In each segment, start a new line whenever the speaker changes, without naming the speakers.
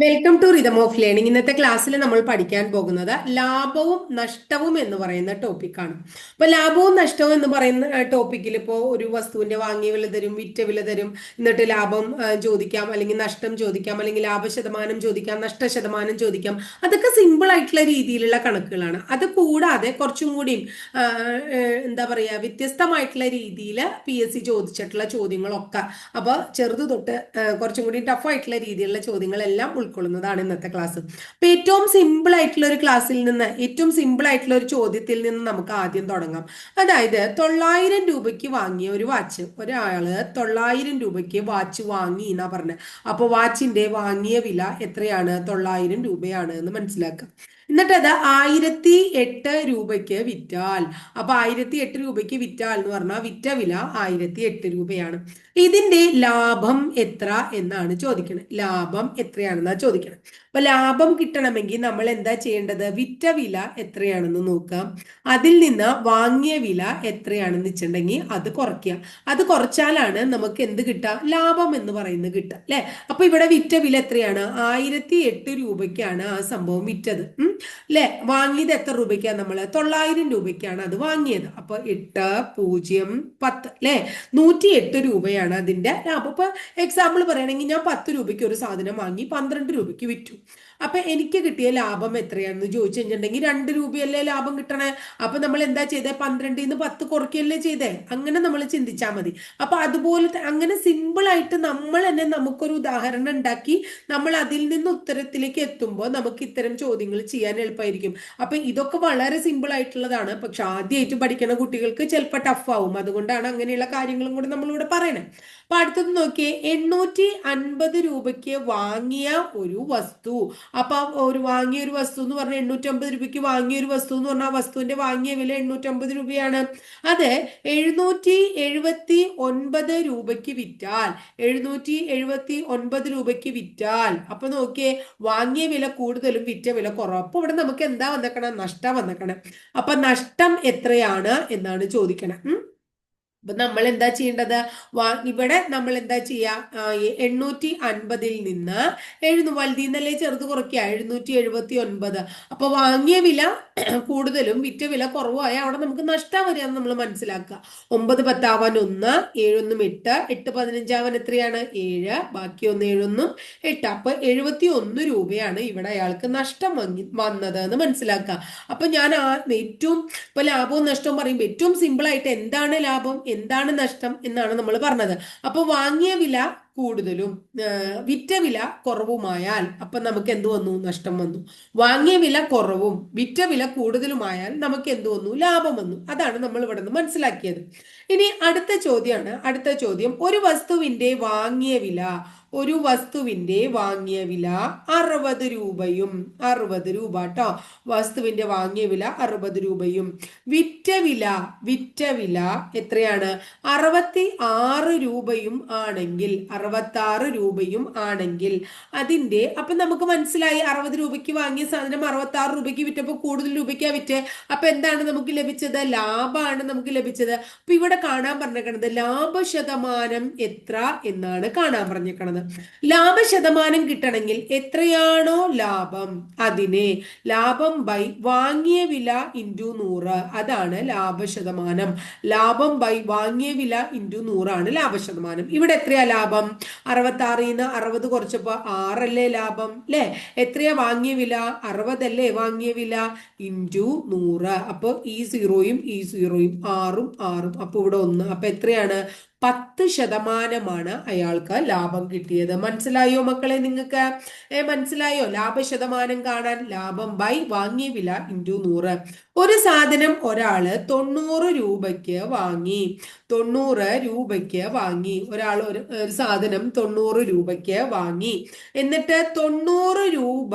Welcome to rhythm of learning ഇന്നത്തെ ക്ലാസ്സിൽ നമ്മൾ പഠിക്കാൻ പോകുന്നത് ലാഭവും നഷ്ടവും എന്ന് പറയുന്ന ടോപ്പിക്കാണ് അപ്പൊ ലാഭവും നഷ്ടവും എന്ന് പറയുന്ന ടോപ്പിക്കിൽ ഇപ്പോൾ ഒരു വസ്തുവിന്റെ വാങ്ങിയ വില തരും വിറ്റ വില തരും എന്നിട്ട് ലാഭം ചോദിക്കാം അല്ലെങ്കിൽ നഷ്ടം ചോദിക്കാം അല്ലെങ്കിൽ ലാഭശതമാനം ചോദിക്കാം നഷ്ടശതമാനം ചോദിക്കാം അതൊക്കെ സിമ്പിൾ ആയിട്ടുള്ള രീതിയിലുള്ള കണക്കുകളാണ്. അത് കൂടാതെ കുറച്ചും കൂടിയും എന്താ പറയാ വ്യത്യസ്തമായിട്ടുള്ള രീതിയിൽ പി എസ് സി ചോദിച്ചിട്ടുള്ള ചോദ്യങ്ങളൊക്കെ. അപ്പോൾ ചെറുത് തൊട്ട് കുറച്ചും കൂടി ടഫായിട്ടുള്ള രീതിയിലുള്ള ചോദ്യങ്ങളെല്ലാം ഉൾക്കൊള്ളുന്നതാണ് ഇന്നത്തെ ക്ലാസ്. അപ്പൊ ഏറ്റവും സിമ്പിൾ ആയിട്ടുള്ള ഒരു ക്ലാസ്സിൽ നിന്ന് ഏറ്റവും സിമ്പിൾ ആയിട്ടുള്ള ഒരു ചോദ്യത്തിൽ നിന്ന് നമുക്ക് ആദ്യം തുടങ്ങാം. അതായത് തൊള്ളായിരം രൂപയ്ക്ക് വാങ്ങിയ ഒരു വാച്ച്. ഒരാൾ തൊള്ളായിരം രൂപയ്ക്ക് വാച്ച് വാങ്ങി എന്നാ പറഞ്ഞത് അപ്പൊ വാച്ചിന്റെ വാങ്ങിയ വില എത്രയാണ്? തൊള്ളായിരം രൂപയാണ് എന്ന് മനസ്സിലാക്കാം എന്നിട്ട് അത് ആയിരത്തി എട്ട് രൂപയ്ക്ക് വിറ്റാൽ. അപ്പൊ ആയിരത്തി എട്ട് രൂപയ്ക്ക് വിറ്റാൽ എന്ന് പറഞ്ഞാൽ വിറ്റ വില ആയിരത്തി എട്ട് രൂപയാണ്. ഇതിന്റെ ലാഭം എത്ര എന്നാണ് ചോദിക്കുന്നത് ലാഭം എത്രയാണെന്നാ ചോദിക്കണം. അപ്പൊ ലാഭം കിട്ടണമെങ്കിൽ നമ്മൾ എന്താ ചെയ്യേണ്ടത്? വിറ്റ വില എത്രയാണെന്ന് നോക്കാം അതിൽ നിന്ന് വാങ്ങിയ വില എത്രയാണെന്ന് വെച്ചിട്ടുണ്ടെങ്കിൽ അത് കുറയ്ക്കുക. അത് കുറച്ചാലാണ് നമുക്ക് എന്ത് കിട്ടുക? ലാഭം എന്ന് പറയുന്നത് കിട്ടുക. അല്ലെ? അപ്പൊ ഇവിടെ വിറ്റ വില എത്രയാണ്? ആയിരത്തി എട്ട് രൂപയ്ക്കാണ് ആ സംഭവം വിറ്റത്. ഉം? അല്ലെ വാങ്ങിയത് എത്ര രൂപയ്ക്കാണ് നമ്മൾ തൊള്ളായിരം രൂപയ്ക്കാണ് അത് വാങ്ങിയത്. അപ്പൊ എട്ട് പൂജ്യം പത്ത് അല്ലെ നൂറ്റി എട്ട് രൂപയാണ് അതിന്റെ ലാഭം. ഇപ്പൊ എക്സാമ്പിൾ പറയുകയാണെങ്കിൽ ഞാൻ പത്ത് രൂപയ്ക്ക് ഒരു സാധനം വാങ്ങി പന്ത്രണ്ട് രൂപയ്ക്ക് വിറ്റു. അപ്പൊ എനിക്ക് കിട്ടിയ ലാഭം എത്രയാണെന്ന് ചോദിച്ചു കഴിഞ്ഞിട്ടുണ്ടെങ്കിൽ രണ്ട് രൂപയല്ലേ ലാഭം കിട്ടണേ? അപ്പൊ നമ്മൾ എന്താ ചെയ്തേ? പന്ത്രണ്ടിൽ നിന്ന് പത്ത് കുറയ്ക്കല്ലേ ചെയ്തേ? അങ്ങനെ നമ്മൾ ചിന്തിച്ചാൽ മതി. അപ്പൊ അതുപോലെ അങ്ങനെ സിമ്പിൾ ആയിട്ട് നമ്മൾ തന്നെ നമുക്കൊരു ഉദാഹരണം ഉണ്ടാക്കി നമ്മൾ അതിൽ നിന്ന് ഉത്തരത്തിലേക്ക് എത്തുമ്പോൾ നമുക്ക് ഇത്തരം ചോദ്യങ്ങൾ ചെയ്യാൻ എളുപ്പമായിരിക്കും. അപ്പൊ ഇതൊക്കെ വളരെ സിമ്പിൾ ആയിട്ടുള്ളതാണ്. പക്ഷെ ആദ്യമായിട്ട് പഠിക്കുന്ന കുട്ടികൾക്ക് ചിലപ്പോൾ ടഫ് ആവും. അതുകൊണ്ടാണ് അങ്ങനെയുള്ള കാര്യങ്ങളും കൂടി നമ്മളിവിടെ പറയണേ. അപ്പൊ അടുത്തത് നോക്കിയേ. എണ്ണൂറ്റി അൻപത് രൂപയ്ക്ക് വാങ്ങിയ ഒരു വസ്തു. അപ്പൊ ഒരു വാങ്ങിയ ഒരു വസ്തു എന്ന് പറഞ്ഞാൽ എണ്ണൂറ്റമ്പത് രൂപയ്ക്ക് വാങ്ങിയ ഒരു വസ്തു എന്ന് പറഞ്ഞാൽ ആ വസ്തുവിന്റെ വാങ്ങിയ വില എണ്ണൂറ്റമ്പത് രൂപയാണ്. അത് എഴുന്നൂറ്റി എഴുപത്തി ഒൻപത് രൂപയ്ക്ക് വിറ്റാൽ എഴുന്നൂറ്റി എഴുപത്തി ഒൻപത് രൂപയ്ക്ക് വിറ്റാൽ അപ്പൊ നോക്കിയേ വാങ്ങിയ വില കൂടുതലും വിറ്റ വില കുറവ്. അപ്പൊ ഇവിടെ നമുക്ക് എന്താ വന്നേക്കണം? നഷ്ടം വന്നേക്കണം. അപ്പൊ നഷ്ടം എത്രയാണ് എന്നാണ് ചോദിക്കണം. അപ്പൊ നമ്മൾ എന്താ ചെയ്യേണ്ടത് ഇവിടെ നമ്മൾ എന്താ ചെയ്യാ എണ്ണൂറ്റി അൻപതിൽ നിന്ന് എഴുന്നു വലുതിൽ നിന്നല്ലേ ചെറുത് കുറയ്ക്കുക? എഴുന്നൂറ്റി എഴുപത്തി ഒൻപത് അപ്പൊ വാങ്ങിയ വില കൂടുതലും വിറ്റ വില കുറവായ അവിടെ നമുക്ക് നഷ്ടം വരികയെന്ന് നമ്മൾ മനസ്സിലാക്കുക. ഒമ്പത് പത്താവാൻ ഒന്ന് ഏഴൊന്നും എട്ട് എട്ട് പതിനഞ്ചാവാൻ എത്രയാണ്? ഏഴ് ബാക്കി ഒന്ന് ഏഴൊന്നും എട്ട്. അപ്പൊ എഴുപത്തി ഒന്ന് രൂപയാണ് ഇവിടെ അയാൾക്ക് നഷ്ടം വാങ്ങി വന്നത് എന്ന് മനസ്സിലാക്കുക. അപ്പൊ ഞാൻ ഏറ്റവും ഇപ്പൊ ലാഭവും നഷ്ടവും പറയുമ്പോൾ ഏറ്റവും സിമ്പിൾ ആയിട്ട് എന്താണ് ലാഭം? എന്താണ് നഷ്ടം എന്നാണ് നമ്മൾ പറഞ്ഞത്. അപ്പോൾ വാങ്ങിയ വില കൂടുതലും വിറ്റ വില കുറവുമായാൽ അപ്പൊ നമുക്ക് എന്ത് വന്നു? നഷ്ടം വന്നു. വാങ്ങിയ വില കുറവും വിറ്റ വില കൂടുതലുമായാൽ നമുക്ക് എന്ത് വന്നു? ലാഭം വന്നു. അതാണ് നമ്മൾ ഇവിടെ നിന്ന് മനസ്സിലാക്കിയത്. ഇനി അടുത്ത ചോദ്യമാണ് അടുത്ത ചോദ്യം ഒരു വസ്തുവിന്റെ വാങ്ങിയ വില ഒരു വസ്തുവിന്റെ വാങ്ങിയ വില അറുപത് രൂപയും അറുപത് രൂപ കേട്ടോ വസ്തുവിന്റെ വാങ്ങിയ വില അറുപത് രൂപയും. വിറ്റ വില വിറ്റ വില എത്രയാണ്? അറുപത്തി ആറ് രൂപയും ആണെങ്കിൽ അറുപത്തി രൂപയും ആണെങ്കിൽ അതിന്റെ അപ്പൊ നമുക്ക് മനസ്സിലായി അറുപത് രൂപയ്ക്ക് വാങ്ങിയ സാധനം അറുപത്തി ആറ് രൂപയ്ക്ക് വിറ്റപ്പോൾ കൂടുതൽ രൂപയ്ക്കാ വിറ്റ്. അപ്പൊ എന്താണ് നമുക്ക് ലഭിച്ചത്? ലാഭമാണ് നമുക്ക് ലഭിച്ചത്. അപ്പൊ ഇവിടെ കാണാൻ പറഞ്ഞേക്കണത് ലാഭശതമാനം എത്ര എന്നാണ് കാണാൻ പറഞ്ഞേക്കണത് ലാഭശതമാനം കിട്ടണമെങ്കിൽ എത്രയാണോ ലാഭം? അതിനെ ലാഭം ബൈ വാങ്ങിയ വില ഇന്റു നൂറ്. അതാണ് ലാഭശതമാനം. ലാഭം ബൈ വാങ്ങിയ വില ഇന്റു നൂറാണ് ലാഭശതമാനം. ഇവിടെ എത്രയാ ലാഭം? അറുപത്തി ആറിൽ നിന്ന് അറുപത് കുറച്ചപ്പോൾ ആറല്ലേ ലാഭം അല്ലേ എത്രയാ വാങ്ങിയ വില? അറുപതല്ലേ വാങ്ങിയ വില? ഇന്റു നൂറ്. അപ്പോൾ ഈ സീറോയും ഈ സീറോയും ആറും ആറും. അപ്പോൾ ഇവിടെ ഒന്ന്. അപ്പോൾ എത്രയാണ്? പത്ത് ശതമാനമാണ് അയാൾക്ക് ലാഭം കിട്ടിയത്. മനസ്സിലായോ മക്കളെ നിങ്ങൾക്ക്? ഏ മനസ്സിലായോ? ലാഭശതമാനം കാണാൻ ലാഭം ബൈ വാങ്ങിയ വില ഇന്റു നൂറ്. ഒരു സാധനം ഒരാൾ തൊണ്ണൂറ് രൂപയ്ക്ക് വാങ്ങി. തൊണ്ണൂറ് രൂപയ്ക്ക് വാങ്ങി. ഒരാൾ ഒരു സാധനം തൊണ്ണൂറ് രൂപയ്ക്ക് വാങ്ങി. എന്നിട്ട് തൊണ്ണൂറ് രൂപ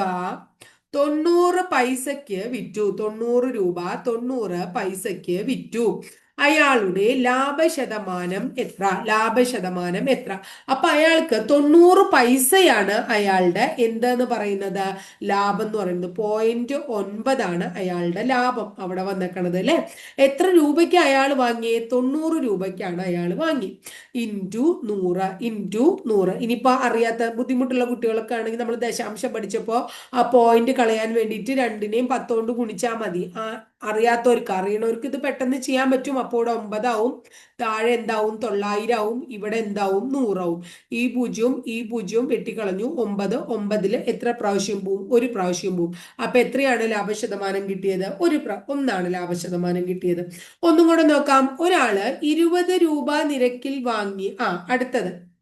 തൊണ്ണൂറ് പൈസയ്ക്ക് വിറ്റു. തൊണ്ണൂറ് രൂപ തൊണ്ണൂറ് പൈസയ്ക്ക് വിറ്റു. അയാളുടെ ലാഭശതമാനം എത്ര? ലാഭശതമാനം എത്ര? അപ്പൊ അയാൾക്ക് തൊണ്ണൂറ് പൈസയാണ് അയാളുടെ എന്തെന്ന് പറയുന്നത്? ലാഭം എന്ന് പറയുന്നത്. പോയിന്റ് ഒൻപതാണ് അയാളുടെ ലാഭം അവിടെ വന്നേക്കണത് അല്ലെ? എത്ര രൂപയ്ക്ക് അയാൾ വാങ്ങിയേ തൊണ്ണൂറ് രൂപയ്ക്കാണ് അയാൾ വാങ്ങി. ഇന്റു നൂറ് ഇന്റു നൂറ്. ഇനിയിപ്പോ അറിയാത്ത ബുദ്ധിമുട്ടുള്ള കുട്ടികളൊക്കെ ആണെങ്കിൽ നമ്മൾ ദശാംശം പഠിച്ചപ്പോൾ ആ പോയിന്റ് കളയാൻ വേണ്ടിയിട്ട് രണ്ടിനെയും പത്തോണ്ട് ഗുണിച്ചാൽ മതി. ആ അറിയാത്തവർക്ക് അറിയണവർക്ക് ഇത് പെട്ടെന്ന് ചെയ്യാൻ പറ്റും. അപ്പോൾ ഇവിടെ ഒമ്പതാവും താഴെ എന്താവും? തൊള്ളായിരം ആവും ഇവിടെ എന്താവും? നൂറാവും. ഈ പൂജ്യവും ഈ പൂജ്യവും വെട്ടിക്കളഞ്ഞു. ഒമ്പത് ഒമ്പതിൽ എത്ര പ്രാവശ്യം പോവും? ഒരു പ്രാവശ്യം പോവും. അപ്പൊ എത്രയാണ് ലാഭശതമാനം കിട്ടിയത്? ഒരു ഒന്നാണ് ലാഭശതമാനം കിട്ടിയത്. ഒന്നും കൂടെ നോക്കാം. ഒരാൾ ഇരുപത് രൂപ നിരക്കിൽ വാങ്ങി ആ അടുത്തത്.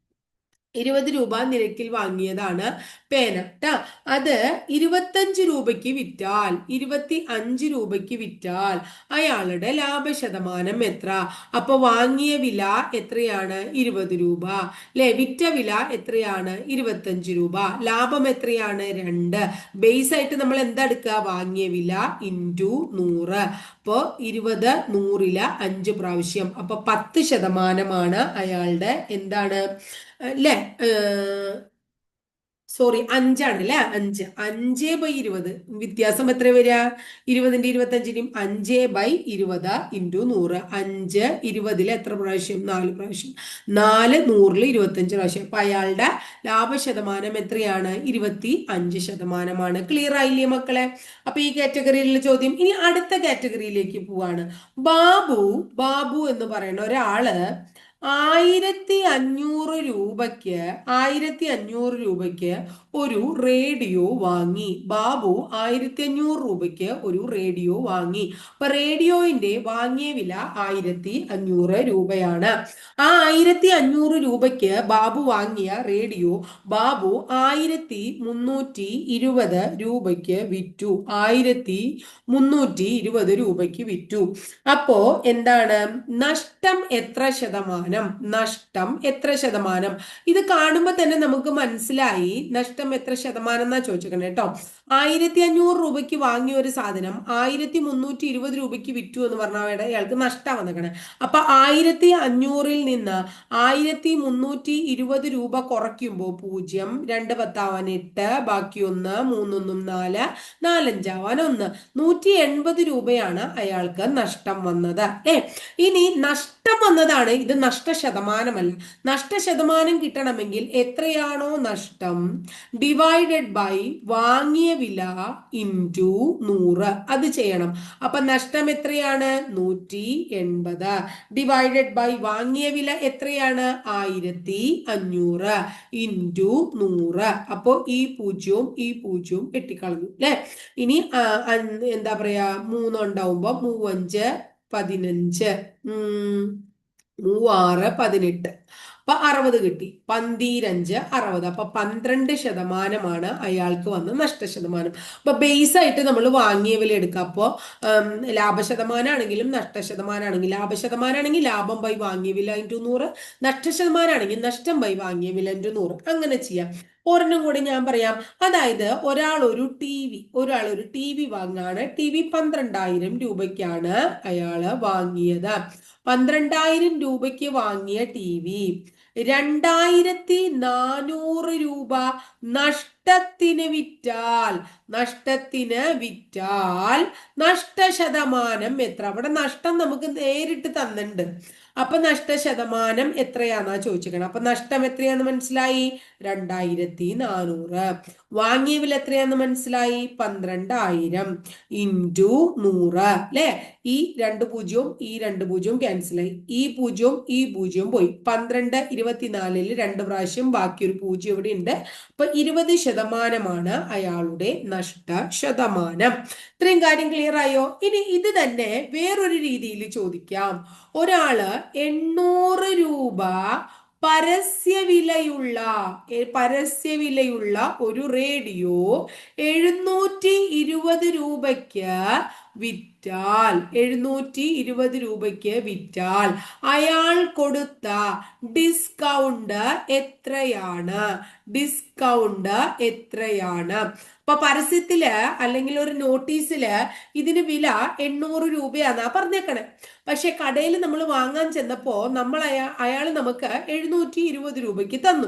ഇരുപത് രൂപ നിരക്കിൽ വാങ്ങിയതാണ് പേന ട്ടാ അത് ഇരുപത്തഞ്ച് രൂപയ്ക്ക് വിറ്റാൽ ഇരുപത്തി അഞ്ച് രൂപയ്ക്ക് വിറ്റാൽ അയാളുടെ ലാഭശതമാനം എത്ര? അപ്പൊ വാങ്ങിയ വില എത്രയാണ്? ഇരുപത് രൂപ. അല്ലെ വിറ്റ വില എത്രയാണ്? ഇരുപത്തഞ്ച് രൂപ. ലാഭം എത്രയാണ്? രണ്ട്. ബേസ് ആയിട്ട് നമ്മൾ എന്താ എടുക്കുക? വാങ്ങിയ വില ഇന്റു നൂറ്. അപ്പോ ഇരുപത് നൂറിൽ അഞ്ച് പ്രാവശ്യം. അപ്പൊ പത്ത് ശതമാനമാണ് അയാളുടെ എന്താണ് അല്ലേ സോറി അഞ്ചാണ് അല്ലെ അഞ്ച്. അഞ്ച് ബൈ ഇരുപത്. വ്യത്യാസം എത്ര വരിക? ഇരുപതിന്റെ ഇരുപത്തഞ്ചിനും അഞ്ച് ബൈ ഇരുപത് ഇന്റു നൂറ്. അഞ്ച് ഇരുപതിൽ എത്ര പ്രാവശ്യം? നാല് പ്രാവശ്യം. നാല് നൂറിൽ ഇരുപത്തഞ്ച് പ്രാവശ്യം. അപ്പൊ അയാളുടെ ലാഭശതമാനം എത്രയാണ്? ഇരുപത്തി അഞ്ച് ശതമാനമാണ്. ക്ലിയർ ആയില്ലേ മക്കളെ? അപ്പൊ ഈ കാറ്റഗറിയിലുള്ള ചോദ്യം ഇനി അടുത്ത കാറ്റഗറിയിലേക്ക് പോവാണ്. ബാബു ബാബു എന്ന് പറയുന്ന ഒരാൾ ആയിരത്തി അഞ്ഞൂറ് രൂപയ്ക്ക് ആയിരത്തി അഞ്ഞൂറ് രൂപയ്ക്ക് ഒരു റേഡിയോ വാങ്ങി. ബാബു ആയിരത്തി അഞ്ഞൂറ് രൂപയ്ക്ക് ഒരു റേഡിയോ വാങ്ങി. അപ്പൊ റേഡിയോയിന്റെ വാങ്ങിയ വില ആയിരത്തി അഞ്ഞൂറ് രൂപയാണ്. ആ ആയിരത്തി അഞ്ഞൂറ് രൂപയ്ക്ക് ബാബു വാങ്ങിയ റേഡിയോ ബാബു ആയിരത്തി മുന്നൂറ്റി ഇരുപത് രൂപയ്ക്ക് വിറ്റു. ആയിരത്തി മുന്നൂറ്റി ഇരുപത് രൂപയ്ക്ക് വിറ്റു. അപ്പോ എന്താണ്? നഷ്ടം എത്ര ശതമാനം? നഷ്ടം എത്ര ശതമാനം? ഇത് കാണുമ്പോൾ തന്നെ നമുക്ക് മനസ്സിലായി നഷ്ടം എത്ര ശതമാനം എന്നാ ചോദിച്ചേക്കണേ കേട്ടോ ആയിരത്തി അഞ്ഞൂറ് രൂപയ്ക്ക് വാങ്ങിയ ഒരു സാധനം ആയിരത്തി മുന്നൂറ്റി ഇരുപത് രൂപയ്ക്ക് വിറ്റു എന്ന് പറഞ്ഞാൽ ഇയാൾക്ക് നഷ്ടം വന്നേക്കണേ. അപ്പൊ ആയിരത്തി അഞ്ഞൂറിൽ നിന്ന് ആയിരത്തി മുന്നൂറ്റി ഇരുപത് രൂപ കുറയ്ക്കുമ്പോൾ പൂജ്യം രണ്ട് പത്താവാൻ എട്ട് ബാക്കി ഒന്ന് മൂന്നൊന്നും നാല് നാലഞ്ചാവാൻ ഒന്ന്. നൂറ്റി എൺപത് രൂപയാണ് അയാൾക്ക് നഷ്ടം വന്നത്. ഏ ഇനി നഷ്ടം വന്നതാണ്. ഇത് നഷ്ട ശതമാനമല്ല നഷ്ട ശതമാനം കിട്ടണമെങ്കിൽ എത്രയാണോ നഷ്ടം? ഡിവൈഡഡ് ബൈ വാങ്ങിയ വില ഇന്റു നൂറ്. അത് ചെയ്യണം. അപ്പൊ നഷ്ടം എത്രയാണ്? നൂറ്റി എൺപത്. ഡിവൈഡഡ് ബൈ വാങ്ങിയ വില എത്രയാണ്? ആയിരത്തി അഞ്ഞൂറ്. ഇന്റു നൂറ്. അപ്പോൾ ഈ പൂജ്യവും ഈ പൂജ്യവും വെട്ടിക്കളഞ്ഞു. അല്ലെ ഇനി എന്താ പറയാ? മൂന്നുണ്ടാവുമ്പോ മൂവഞ്ച് പതിനഞ്ച്. മൂവാറ് പതിനെട്ട്. അപ്പൊ അറുപത് കിട്ടി. പന്തീരഞ്ച് അറുപത്. അപ്പൊ പന്ത്രണ്ട് ശതമാനമാണ് അയാൾക്ക് വന്ന നഷ്ട ശതമാനം അപ്പൊ ബേസ് ആയിട്ട് നമ്മൾ വാങ്ങിയ വില എടുക്കുക അപ്പോ ലാഭശതമാനാണെങ്കിലും നഷ്ടശതമാനാണെങ്കിൽ ലാഭശതമാനാണെങ്കിൽ ലാഭം ബൈ വാങ്ങിയ വില ഇന്റു നൂറ് നഷ്ടശതമാനാണെങ്കിൽ നഷ്ടം ബൈ വാങ്ങിയ വില ഇന്റു നൂറ്. അങ്ങനെ ചെയ്യാം. ഒരെണ്ണം കൂടി ഞാൻ പറയാം. അതായത് ഒരാൾ ഒരു ടി വി ഒരാൾ ഒരു ടി വി വാങ്ങാണ്. ടി വി പന്ത്രണ്ടായിരം രൂപയ്ക്കാണ് അയാൾ വാങ്ങിയത്. പന്ത്രണ്ടായിരം രൂപയ്ക്ക് വാങ്ങിയ ടി വി രണ്ടായിരത്തി നാനൂറ് രൂപ നഷ്ടത്തിന് വിറ്റാൽ നഷ്ടത്തിന് വിറ്റാൽ നഷ്ടശതമാനം എത്ര? അവിടെ നഷ്ടം നമുക്ക് നേരിട്ട് തന്നിട്ടുണ്ട്. അപ്പൊ നഷ്ട ശതമാനം എത്രയാന്നാ ചോദിച്ചിരിക്കണം അപ്പൊ നഷ്ടം എത്രയാന്ന് മനസ്സിലായി? രണ്ടായിരത്തി നാനൂറ് വാങ്ങിയ വില എത്രയാന്ന് മനസ്സിലായി? പന്ത്രണ്ടായിരം ഇന്റു നൂറ്. അല്ലെ? ഈ രണ്ട് പൂജ്യവും ഈ രണ്ട് പൂജ്യവും ക്യാൻസലായി. ഈ പൂജ്യവും ഈ പൂജ്യവും പോയി. പന്ത്രണ്ട് ഇരുപത്തിനാലിൽ രണ്ട് പ്രാവശ്യം ബാക്കി ഒരു പൂജ്യം ഇവിടെ ഉണ്ട് അപ്പൊ ഇരുപത് ശതമാനമാണ് അയാളുടെ നഷ്ട ശതമാനം. ഇത്രയും കാര്യം ക്ലിയർ ആയോ? ഇനി ഇത് തന്നെ വേറൊരു രീതിയിൽ ചോദിക്കാം. ഒരാൾ എണ്ണൂറ് രൂപ പരസ്യവിലയുള്ള പരസ്യവിലയുള്ള ഒരു റേഡിയോ എഴുന്നൂറ്റി ഇരുപത് രൂപയ്ക്ക് വിറ്റാൽ എഴുന്നൂറ്റി ഇരുപത് രൂപയ്ക്ക് വിറ്റാൽ അയാൾ കൊടുത്ത ഡിസ്കൗണ്ട് എത്രയാണ്? ഡിസ്കൗണ്ട് എത്രയാണ്? അപ്പൊ പരസ്യത്തിൽ അല്ലെങ്കിൽ ഒരു നോട്ടീസിൽ ഇതിന് വില എണ്ണൂറ് രൂപയാന്നാ പറഞ്ഞേക്കണേ. പക്ഷെ കടയിൽ നമ്മൾ വാങ്ങാൻ ചെന്നപ്പോ നമ്മൾ അയാ അയാൾ നമുക്ക് എഴുന്നൂറ്റി ഇരുപത് രൂപയ്ക്ക് തന്നു.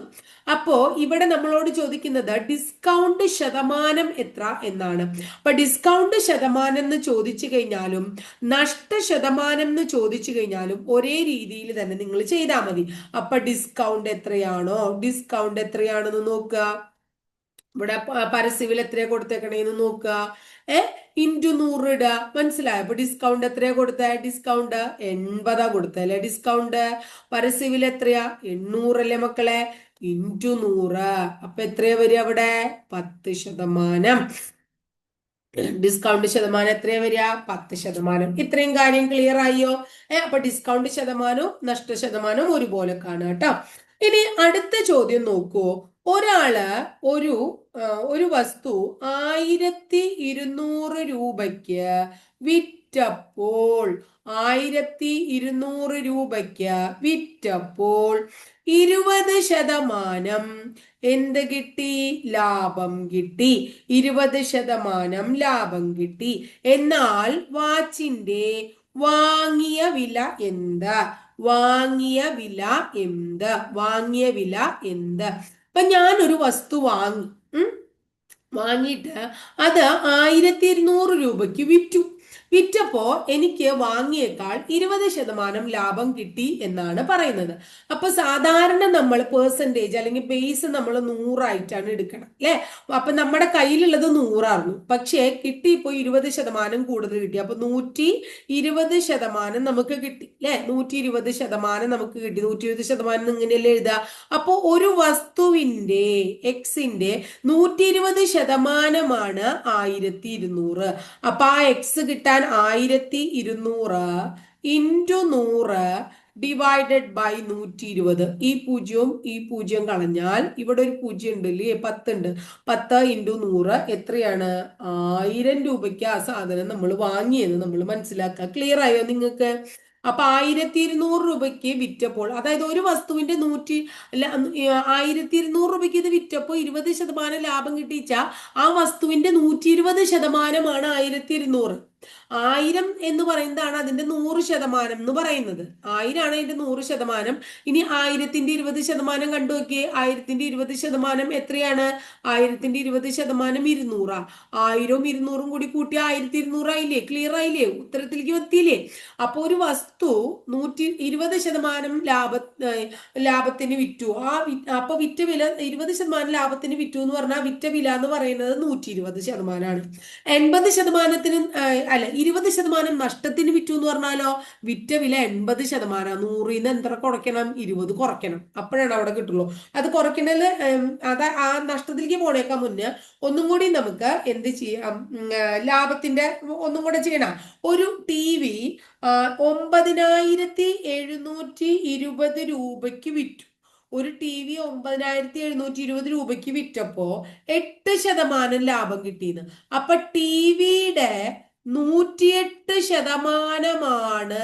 അപ്പോ ഇവിടെ നമ്മളോട് ചോദിക്കുന്നത് ഡിസ്കൗണ്ട് ശതമാനം എത്ര എന്നാണ്. അപ്പൊ ഡിസ്കൗണ്ട് ശതമാനം എന്ന് ചോദിച്ചു കഴിഞ്ഞാലും നഷ്ട ശതമാനം എന്ന് ചോദിച്ചു കഴിഞ്ഞാലും ഒരേ രീതിയിൽ തന്നെ നിങ്ങൾ ചെയ്താൽ മതി. അപ്പൊ ഡിസ്കൗണ്ട് എത്രയാണോ ഡിസ്കൗണ്ട് എത്രയാണെന്ന് നോക്കുക. ഇവിടെ പരസ്യവിൽ എത്രയാ കൊടുത്തേക്കണേന്ന് നോക്കുക. ഏ? ഇന്റു നൂറ് ഇടുക മനസ്സിലായോ? അപ്പൊ ഡിസ്കൗണ്ട് എത്രയാ കൊടുത്തേ? ഡിസ്കൗണ്ട് എൺപതാ കൊടുത്തല്ലേ ഡിസ്കൗണ്ട് പരസ്യവിൽ എത്രയാ? എണ്ണൂറല്ലേ മക്കളെ? ഇന്റു നൂറ്. അപ്പൊ എത്രയാ വരിക അവിടെ? പത്ത് ശതമാനം. ഡിസ്കൗണ്ട് ശതമാനം എത്രയാ വരിക? പത്ത് ശതമാനം. ഇത്രയും കാര്യം ക്ലിയർ ആയോ? ഏ? അപ്പൊ ഡിസ്കൗണ്ട് ശതമാനവും നഷ്ട ശതമാനവും ഒരുപോലെ കാണാം കേട്ടോ. ഇനി അടുത്ത ചോദ്യം നോക്കൂ. ഒരാൾ ഒരു ഒരു വസ്തു ആയിരത്തി ഇരുന്നൂറ് രൂപയ്ക്ക് വിറ്റപ്പോൾ ആയിരത്തി ഇരുന്നൂറ് രൂപയ്ക്ക് വിറ്റപ്പോൾ ഇരുപത് ശതമാനം എന്ത് കിട്ടി? ലാഭം കിട്ടി. ഇരുപത് ശതമാനം ലാഭം കിട്ടി. എന്നാൽ വാച്ചിന്റെ വാങ്ങിയ വില എന്ത്? വാങ്ങിയ വില എന്ത്? വാങ്ങിയ വില എന്ത്? അപ്പൊ ഞാനൊരു വസ്തു വാങ്ങി. വാങ്ങിയിട്ട് അത് ആയിരത്തി ഇരുന്നൂറ് രൂപയ്ക്ക് വിറ്റു. വിറ്റപ്പോ എനിക്ക് വാങ്ങിയേക്കാൾ ഇരുപത് ശതമാനം ലാഭം കിട്ടി എന്നാണ് പറയുന്നത്. അപ്പൊ സാധാരണ നമ്മൾ പേഴ്സന്റേജ് അല്ലെങ്കിൽ ബേസ് നമ്മൾ നൂറായിട്ടാണ് എടുക്കണം അല്ലെ? അപ്പൊ നമ്മുടെ കയ്യിലുള്ളത് നൂറായിരുന്നു. പക്ഷേ കിട്ടിയപ്പോ ഇരുപത് ശതമാനം കൂടുതൽ കിട്ടി. അപ്പൊ നൂറ്റി ഇരുപത് ശതമാനം നമുക്ക് കിട്ടി അല്ലെ? നൂറ്റി ഇരുപത് ശതമാനം നമുക്ക് കിട്ടി. നൂറ്റി ഇരുപത് ശതമാനം ഇങ്ങനെയല്ലേ എഴുതുക? അപ്പൊ ഒരു വസ്തുവിന്റെ എക്സിന്റെ നൂറ്റി ഇരുപത് ശതമാനമാണ് ആയിരത്തി ഇരുന്നൂറ്. അപ്പൊ ആ എക്സ് കിട്ടാൻ ആയിരത്തി ഇരുന്നൂറ് ഇന്റു നൂറ് ഡിവൈഡഡ് ബൈ നൂറ്റി ഇരുപത് ഈ പൂജ്യവും ഈ പൂജ്യം കളഞ്ഞാൽ ഇവിടെ ഒരു പൂജ്യം ഉണ്ട് ഇല്ലേ? പത്തുണ്ട് പത്ത് ഇന്റു നൂറ് എത്രയാണ്? ആയിരം രൂപയ്ക്ക് ആ സാധനം നമ്മൾ വാങ്ങിയെന്ന് നമ്മൾ മനസ്സിലാക്കുക. ക്ലിയർ ആയോ നിങ്ങൾക്ക്? അപ്പൊ ആയിരത്തി ഇരുന്നൂറ് രൂപയ്ക്ക് വിറ്റപ്പോൾ അതായത് ഒരു വസ്തുവിന്റെ നൂറ്റി അല്ല ആയിരത്തി ഇരുന്നൂറ് രൂപയ്ക്ക് ഇത് വിറ്റപ്പോൾ ഇരുപത് ശതമാനം ലാഭം കിട്ടിച്ച ആ വസ്തുവിന്റെ നൂറ്റി ഇരുപത് ശതമാനമാണ് ആയിരത്തി ഇരുന്നൂറ്. ആയിരം എന്ന് പറയുന്നതാണ് അതിന്റെ നൂറ് ശതമാനം എന്ന് പറയുന്നത്. ആയിരമാണ് അതിന്റെ നൂറ് ശതമാനം. ഇനി ആയിരത്തിന്റെ ഇരുപത് ശതമാനം കണ്ടു നോക്കിയേ. ആയിരത്തിന്റെ ഇരുപത് ശതമാനം എത്രയാണ്? ആയിരത്തിന്റെ ഇരുപത് ശതമാനം ഇരുന്നൂറാ. ആയിരവും ഇരുന്നൂറും കൂടി കൂട്ടി ആയിരത്തി ഇരുന്നൂറായില്ലേ ക്ലിയർ ആയില്ലേ? ഉത്തരത്തിലേക്ക് എത്തിയില്ലേ? അപ്പൊ ഒരു വസ്തു നൂറ്റി ഇരുപത് ശതമാനം ലാഭ ലാഭത്തിന് വിറ്റു. ആ അപ്പൊ വിറ്റ വില ഇരുപത് ശതമാനം ലാഭത്തിന് വിറ്റു എന്ന് പറഞ്ഞാൽ വിറ്റ വില എന്ന് പറയുന്നത് നൂറ്റി ഇരുപത് ശതമാനമാണ് എൺപത് ശതമാനത്തിന് അല്ല ഇരുപത് ശതമാനം നഷ്ടത്തിന് വിറ്റു എന്ന് പറഞ്ഞാലോ? വിറ്റ വില എൺപത് ശതമാനം. നൂറിൽ നിന്ന് എത്ര കുറയ്ക്കണം? ഇരുപത് കുറയ്ക്കണം. അപ്പോഴാണ് അവിടെ കിട്ടുള്ളൂ. അത് കുറയ്ക്കണത് അത് ആ നഷ്ടത്തിലേക്ക് പോണേക്കാൾ മുന്നേ ഒന്നും കൂടി നമുക്ക് എന്ത് ചെയ്യാം? ലാഭത്തിന്റെ ഒന്നും കൂടെ ചെയ്യണം. ഒരു ടി വി ഒമ്പതിനായിരത്തി എഴുന്നൂറ്റി ഇരുപത് രൂപയ്ക്ക് വിറ്റു. ഒരു ടി വി ഒമ്പതിനായിരത്തി എഴുന്നൂറ്റി ഇരുപത് രൂപയ്ക്ക് വിറ്റപ്പോ എട്ട് ശതമാനം ലാഭം കിട്ടിയെന്ന് അപ്പൊ ടി വിയുടെ നൂറ്റിയെട്ട് ശതമാനമാണ്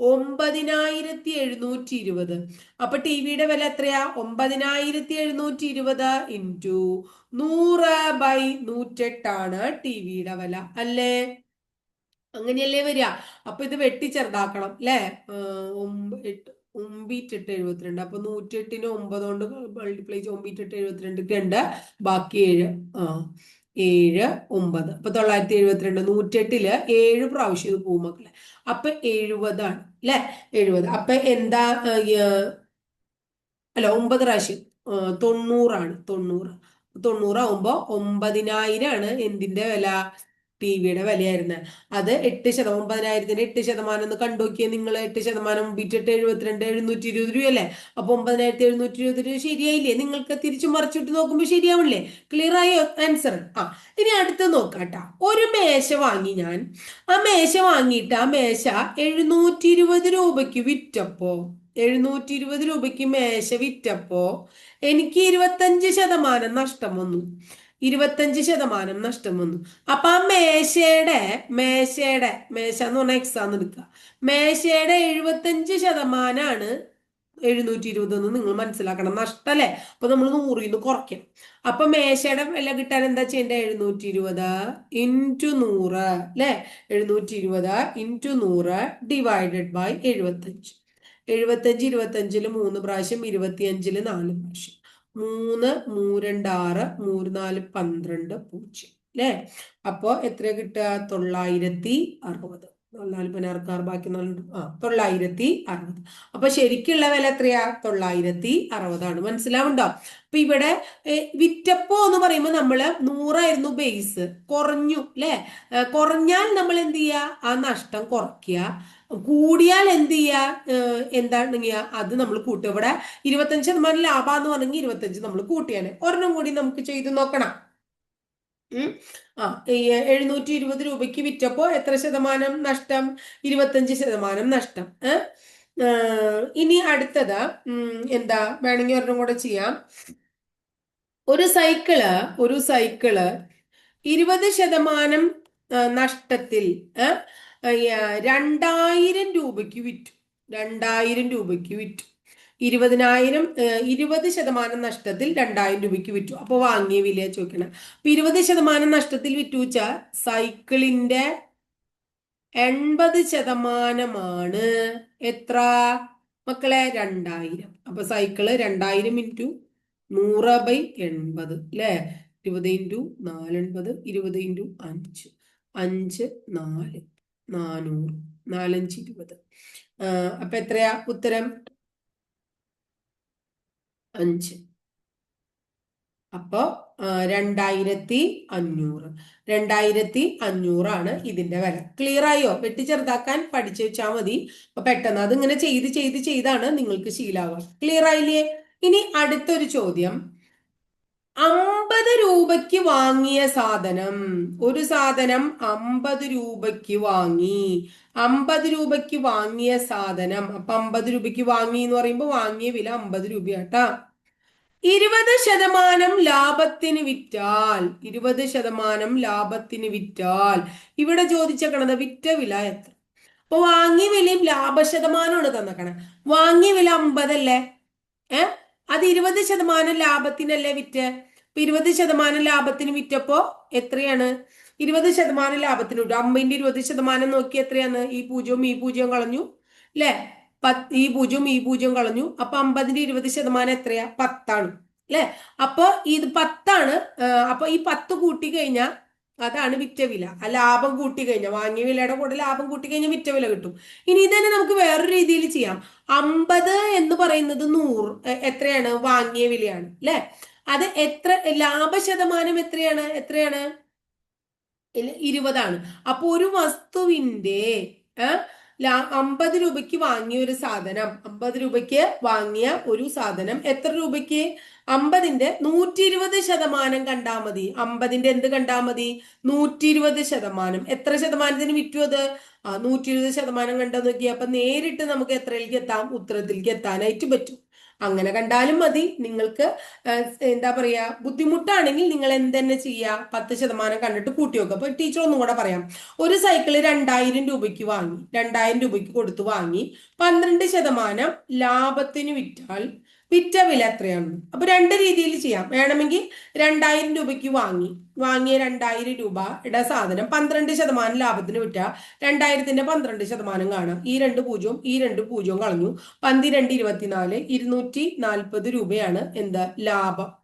ഒമ്പതിനായിരത്തി എഴുന്നൂറ്റി ഇരുപത് അപ്പൊ ടി വിയുടെ വില എത്രയാ? ഒമ്പതിനായിരത്തി എഴുന്നൂറ്റി ഇരുപത് ഇന്റു നൂറ് ബൈ നൂറ്റെട്ടാണ് ടി വിയുടെ വില അല്ലേ? അങ്ങനെയല്ലേ വരിക. അപ്പൊ ഇത് വെട്ടി ചെറുതാക്കണം അല്ലേ ഒമ്പിറ്റെട്ട് എഴുപത്തിരണ്ട്. അപ്പൊ നൂറ്റെട്ടിന് ഒമ്പത് കൊണ്ട് മൾട്ടിപ്ലൈ ഒമ്പീറ്റെട്ട് എഴുപത്തിരണ്ട് രണ്ട് ബാക്കി ഏഴ് ആ. ഏഴ് ഒമ്പത്. അപ്പൊ തൊള്ളായിരത്തി എഴുപത്തിരണ്ട് നൂറ്റെട്ടിൽ ഏഴ് പ്രാവശ്യം ഇത് പോകും മക്കളെ. അപ്പൊ എഴുപതാണ് അല്ലെ എഴുപത്. അപ്പൊ എന്താ അല്ല ഒമ്പത് പ്രാവശ്യം. തൊണ്ണൂറാണ്. തൊണ്ണൂറ്. തൊണ്ണൂറാവുമ്പോ ഒമ്പതിനായിരം ആണ് എന്തിന്റെ വില? ടി വിയുടെ വിലയായിരുന്നത് അത് എട്ട് ശതമാനം ഒമ്പതിനായിരത്തിന്റെ എട്ട് ശതമാനം എന്ന് കണ്ടുനോക്കിയ നിങ്ങൾ. എട്ട് ശതമാനം ബിറ്റിട്ട് എഴുപത്തിരണ്ട് എഴുന്നൂറ്റി ഇരുപത് രൂപയല്ലേ? അപ്പൊ ഒമ്പതിനായിരത്തി എഴുന്നൂറ്റി ഇരുപത് രൂപ ശരിയായില്ലേ? നിങ്ങൾക്ക് തിരിച്ചു മറിച്ചിട്ട് നോക്കുമ്പോൾ ശരിയാവില്ലേ ക്ലിയർ ആയോ? ആൻസർ ആ. ഇനി അടുത്ത് നോക്കാട്ടാ ഒരു മേശ വാങ്ങി ഞാൻ. ആ മേശ വാങ്ങിയിട്ട് ആ മേശ എഴുന്നൂറ്റി ഇരുപത് രൂപയ്ക്ക് വിറ്റപ്പോ എഴുന്നൂറ്റി ഇരുപത് രൂപയ്ക്ക് മേശ വിറ്റപ്പോ എനിക്ക് ഇരുപത്തഞ്ച് ശതമാനം നഷ്ടം വന്നു. ഇരുപത്തഞ്ച് ശതമാനം നഷ്ടം വന്നു. അപ്പൊ ആ മേശയുടെ മേശയുടെ മേശ എന്ന് പറഞ്ഞാൽ എക്സാം എടുക്കുക. മേശയുടെ എഴുപത്തഞ്ച് ശതമാനമാണ് എഴുന്നൂറ്റി ഇരുപത് എന്ന് നിങ്ങൾ മനസ്സിലാക്കണം. നഷ്ടല്ലേ അപ്പൊ നമ്മൾ നൂറിൽ നിന്ന് കുറയ്ക്കണം. അപ്പൊ മേശയുടെ വില കിട്ടാൻ എന്താ ചെയ്യേണ്ടത് എഴുന്നൂറ്റി ഇരുപത് ഇന്റു നൂറ് അല്ലെ? എഴുന്നൂറ്റി ഇരുപത് ഇന്റു നൂറ് ഡിവൈഡഡ് ബൈ എഴുപത്തഞ്ച്. എഴുപത്തഞ്ച് ഇരുപത്തഞ്ചിൽ മൂന്ന് പ്രാവശ്യം ഇരുപത്തിയഞ്ചിൽ നാല് പ്രാവശ്യം. മൂന്ന് മൂരണ്ടാറ് മൂന്ന് നാല് പന്ത്രണ്ട് പൂജ്യം. അല്ലേ അപ്പോ എത്ര കിട്ടുക? തൊള്ളായിരത്തി അറുപത്. നാല് ബാക്കി നാല് ആ തൊള്ളായിരത്തി അറുപത്. അപ്പൊ ശരിക്കുള്ള വില എത്രയാ? തൊള്ളായിരത്തി അറുപതാണ്. മനസ്സിലാവുണ്ടോ? അപ്പൊ ഇവിടെ വിറ്റപ്പോ എന്ന് പറയുമ്പോൾ നമ്മൾ നൂറായിരുന്നു ബേസ് കുറഞ്ഞു അല്ലെ കുറഞ്ഞാൽ നമ്മൾ എന്ത് ചെയ്യുക ആ നഷ്ടം കുറയ്ക്കുക. കൂടിയാൽ എന്ത് ചെയ്യുക എന്താണെങ്കിൽ അത് നമ്മൾ കൂട്ടുക. ഇവിടെ ഇരുപത്തഞ്ച് ശതമാനം ലാഭം എന്ന് പറഞ്ഞെങ്കിൽ ഇരുപത്തഞ്ച് നമ്മൾ കൂട്ടിയാണ് ഒരെണ്ണം കൂടി നമുക്ക് ചെയ്തു നോക്കണം. ആ എഴുന്നൂറ്റി ഇരുപത് രൂപയ്ക്ക് വിറ്റപ്പോ എത്ര ശതമാനം നഷ്ടം? ഇരുപത്തഞ്ച് ശതമാനം നഷ്ടം. ഇനി അടുത്തത് എന്താ വേണമെങ്കിൽ ഒരെണ്ണം കൂടെ ചെയ്യാം. ഒരു സൈക്കിൾ ഒരു സൈക്കിൾ ഇരുപത് ശതമാനം നഷ്ടത്തിൽ രണ്ടായിരം രൂപയ്ക്ക് വിറ്റു. രണ്ടായിരം രൂപയ്ക്ക് വിറ്റു. ഇരുപതിനായിരം ഇരുപത് ശതമാനം നഷ്ടത്തിൽ രണ്ടായിരം രൂപയ്ക്ക് വിറ്റു. അപ്പോൾ വാങ്ങിയ വില ചോദിക്കണം. അപ്പൊ ഇരുപത് ശതമാനം നഷ്ടത്തിൽ വിറ്റു വെച്ചാൽ സൈക്കിളിന്റെ എൺപത് ശതമാനമാണ് എത്ര? മക്കളെ രണ്ടായിരം. അപ്പൊ സൈക്കിൾ രണ്ടായിരം ഇന്റു നൂറ് ബൈ എൺപത് അല്ലേ ഇരുപത് ഇന്റു നാലെൺപത് ഇരുപത് ഇന്റു അഞ്ച്. അഞ്ച് നാല്. നാനൂറ്. നാലഞ്ച് ഇരുപത്. അപ്പൊ എത്രയാ ഉത്തരം? അഞ്ച്. അപ്പോ രണ്ടായിരത്തി അഞ്ഞൂറ്. രണ്ടായിരത്തി അഞ്ഞൂറാണ് ഇതിന്റെ വില. ക്ലിയർ ആയോ? വെട്ടി ചെറുതാക്കാൻ പഠിച്ചു വെച്ചാൽ മതി. അപ്പൊ പെട്ടെന്ന് അതിങ്ങനെ ചെയ്ത് ചെയ്ത് ചെയ്താണ് നിങ്ങൾക്ക് ശീലാവുക. ക്ലിയർ ആയില്ലേ? ഇനി അടുത്തൊരു ചോദ്യം. അമ്പത് രൂപയ്ക്ക് വാങ്ങിയ സാധനം. ഒരു സാധനം അമ്പത് രൂപയ്ക്ക് വാങ്ങി. അമ്പത് രൂപയ്ക്ക് വാങ്ങിയ സാധനം. അപ്പൊ അമ്പത് രൂപയ്ക്ക് വാങ്ങി എന്ന് പറയുമ്പോൾ വാങ്ങിയ വില അമ്പത് രൂപയാട്ടാ. ഇരുപത് ശതമാനം ലാഭത്തിന് വിറ്റാൽ ഇരുപത് ശതമാനം ലാഭത്തിന് വിറ്റാൽ ഇവിടെ ചോദിച്ചേക്കണത് വിറ്റ വില എത്ര? അപ്പൊ വാങ്ങിയ വിലയും ലാഭശതമാനമാണ് തന്നേക്കണേ വാങ്ങിയ വില അമ്പതല്ലേ? ഏ? അത് ഇരുപത് ശതമാനം ലാഭത്തിനല്ലേ വിറ്റ്? ഇപ്പൊ ഇരുപത് ശതമാനം ലാഭത്തിന് വിറ്റപ്പോ എത്രയാണ്? ഇരുപത് ശതമാനം ലാഭത്തിന് വിട്ടു അമ്പതിന്റെ ഇരുപത് ശതമാനം നോക്കി എത്രയാണ്? ഈ പൂജ്യവും ഈ പൂജ്യവും കളഞ്ഞു അല്ലെ പത്ത് ഈ പൂജ്യവും ഈ പൂജ്യവും കളഞ്ഞു. അപ്പൊ അമ്പതിന്റെ ഇരുപത് ശതമാനം എത്രയാ? പത്താണ് അല്ലെ അപ്പൊ ഇത് പത്താണ് അപ്പൊ ഈ പത്ത് കൂട്ടി കഴിഞ്ഞാൽ അതാണ് വിറ്റ വില. ആ ലാഭം കൂട്ടി കഴിഞ്ഞാൽ വാങ്ങിയ വിലയുടെ കൂടെ ലാഭം കൂട്ടി കഴിഞ്ഞാൽ വിറ്റ വില കിട്ടും. ഇനി ഇതന്നെ നമുക്ക് വേറൊരു രീതിയിൽ ചെയ്യാം. അമ്പത് എന്ന് പറയുന്നത് നൂറ് എത്രയാണ്? വാങ്ങിയ വിലയാണ് അല്ലെ അത് എത്ര ലാഭശതമാനം എത്രയാണ്? എത്രയാണ്? ഇരുപതാണ്. അപ്പൊ ഒരു വസ്തുവിന്റെ അമ്പത് രൂപയ്ക്ക് വാങ്ങിയ ഒരു സാധനം അമ്പത് രൂപയ്ക്ക് വാങ്ങിയ ഒരു സാധനം എത്ര രൂപയ്ക്ക്? അമ്പതിന്റെ നൂറ്റി ഇരുപത് ശതമാനം കണ്ടാ മതി. അമ്പതിന്റെ എന്ത് കണ്ടാ മതി? നൂറ്റി ഇരുപത് ശതമാനം. എത്ര ശതമാനത്തിന് വിറ്റു അത്? ആ നൂറ്റി ഇരുപത് ശതമാനം കണ്ടാ നോക്കി അപ്പൊ നേരിട്ട് നമുക്ക് എത്രയിലേക്ക് എത്താം? ഉത്തരത്തിലേക്ക് എത്താനായിട്ട് പറ്റും. അങ്ങനെ കണ്ടാലും മതി. നിങ്ങൾക്ക് എന്താ പറയാ ബുദ്ധിമുട്ടാണെങ്കിൽ നിങ്ങൾ എന്തെന്നെ ചെയ്യുക പത്ത് ശതമാനം കണ്ടിട്ട് കൂട്ടി വെക്കുക അപ്പൊ ടീച്ചർ ഒന്നും കൂടെ പറയാം. ഒരു സൈക്കിൾ രണ്ടായിരം രൂപയ്ക്ക് വാങ്ങി രണ്ടായിരം രൂപയ്ക്ക് കൊടുത്ത് വാങ്ങി പന്ത്രണ്ട് ശതമാനം ലാഭത്തിന് വിറ്റാൽ വിറ്റ വില എത്രയാണ് അപ്പൊ രണ്ട് രീതിയിൽ ചെയ്യാം. വേണമെങ്കിൽ രണ്ടായിരം രൂപയ്ക്ക് വാങ്ങി. വാങ്ങിയ രണ്ടായിരം രൂപയുടെ സാധനം പന്ത്രണ്ട് ശതമാനം ലാഭത്തിന് വിറ്റ. രണ്ടായിരത്തിന്റെ പന്ത്രണ്ട് ശതമാനം കാണാം. ഈ രണ്ട് പൂജ്യവും ഈ രണ്ട് പൂജ്യവും കളഞ്ഞു. പന്തിരണ്ട് ഇരുപത്തിനാല് ഇരുന്നൂറ്റി നാൽപ്പത് രൂപയാണ് എന്താ ലാഭം.